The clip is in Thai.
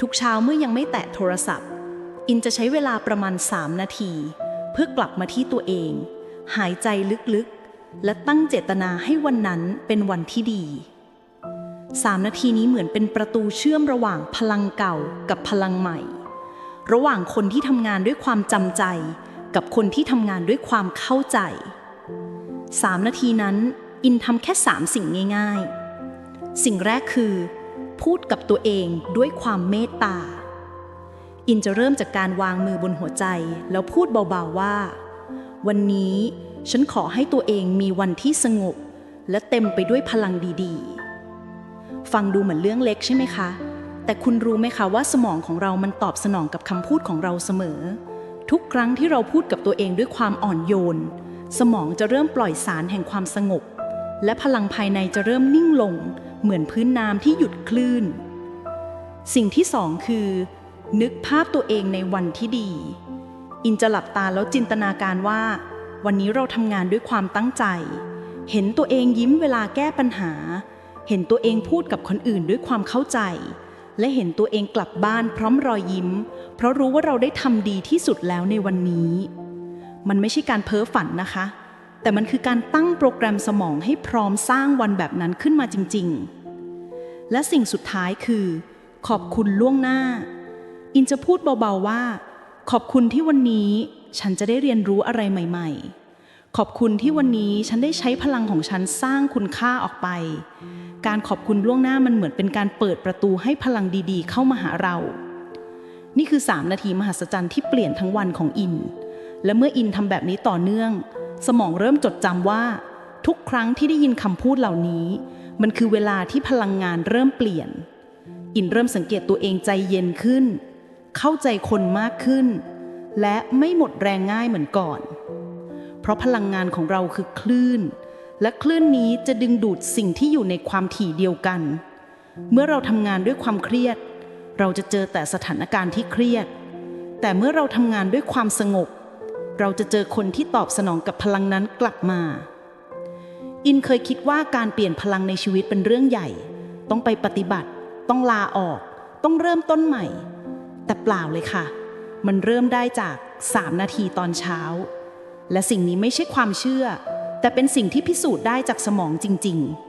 ทุกเช้าเมื่อยังไม่แตะโทรศัพท์ อินจะใช้เวลาประมาณ 3 นาที เพื่อกลับมาที่ตัวเอง หายใจลึกๆ และตั้งเจตนาให้วันนั้นเป็นวันที่ดี 3 นาทีนี้เหมือนเป็นประตูเชื่อมระหว่างพลังเก่ากับพลังใหม่ ระหว่างคนที่ทำงานด้วยความจำใจ กับคนที่ทำงานด้วยความเข้าใจ 3 นาทีนั้นอินทำแค่ 3 สิ่งง่าย ๆ สิ่งแรกคือ พูดกับตัวเองด้วยความเมตตา อินจะเริ่มจากการวางมือบนหัวใจแล้วพูดเบาๆว่า วันนี้ฉันขอให้ตัวเองมีวันที่สงบ และเต็มไปด้วยพลังดีๆ ฟังดูเหมือนเรื่องเล็กใช่ไหมคะ แต่คุณรู้ไหมคะว่าสมองของเรามันตอบสนองกับคำพูดของเราเสมอ ทุกครั้งที่เราพูดกับตัวเองด้วยความอ่อนโยน สมองจะเริ่มปล่อยสารแห่งความสงบ และพลังภายในจะเริ่มนิ่งลง เหมือนพื้นน้ำที่หยุดคลื่น สิ่งที่สองคือ นึกภาพตัวเองในวันที่ดี อินจะหลับตาแล้วจินตนาการว่า วันนี้เราทำงานด้วยความตั้งใจ เห็นตัวเองยิ้มเวลาแก้ปัญหา เห็นตัวเองพูดกับคนอื่นด้วยความเข้าใจ และเห็นตัวเองกลับบ้านพร้อมรอยยิ้ม เพราะรู้ว่าเราได้ทำดีที่สุดแล้วในวันนี้ มันไม่ใช่การเพ้อฝันนะคะแต่มันคือการตั้งโปรแกรมสมองให้พร้อมสร้างวันแบบนั้นขึ้นมาจริง ๆ และสิ่งสุดท้ายคือ ขอบคุณล่วงหน้า อินจะพูดเบาๆว่า ขอบคุณที่วันนี้ฉันจะได้เรียนรู้อะไรใหม่ ๆ ขอบคุณที่วันนี้ฉันได้ใช้พลังของฉันสร้างคุณค่าออกไป การขอบคุณล่วงหน้ามันเหมือนเป็นการเปิดประตูให้พลังดีๆ เข้ามาหาเรา นี่คือ 3 นาทีมหัศจรรย์ที่เปลี่ยนทั้งวันของอิน และเมื่ออินทำแบบนี้ต่อเนื่อง สมองเริ่มจดจำว่า ทุกครั้งที่ได้ยินคำพูดเหล่านี้ มันคือเวลาที่พลังงานเริ่มเปลี่ยน อินเริ่มสังเกตตัวเองใจเย็นขึ้น เข้าใจคนมากขึ้น และไม่หมดแรงง่ายเหมือนก่อน เพราะพลังงานของเราคือคลื่น และคลื่นนี้จะดึงดูดสิ่งที่อยู่ในความถี่เดียวกัน เมื่อเราทำงานด้วยความเครียด เราจะเจอแต่สถานการณ์ที่เครียด แต่เมื่อเราทำงานด้วยความสงบ เราจะเจอคนที่ตอบสนองกับพลังนั้นกลับมา อินเคยคิดว่าการเปลี่ยนพลังในชีวิตเป็นเรื่องใหญ่ ต้องไปปฏิบัติ ต้องลาออก ต้องเริ่มต้นใหม่ แต่เปล่าเลยค่ะ มันเริ่มได้จาก 3 นาทีตอนเช้า และสิ่งนี้ไม่ใช่ความเชื่อ แต่เป็นสิ่งที่พิสูจน์ได้จากสมองจริง ๆ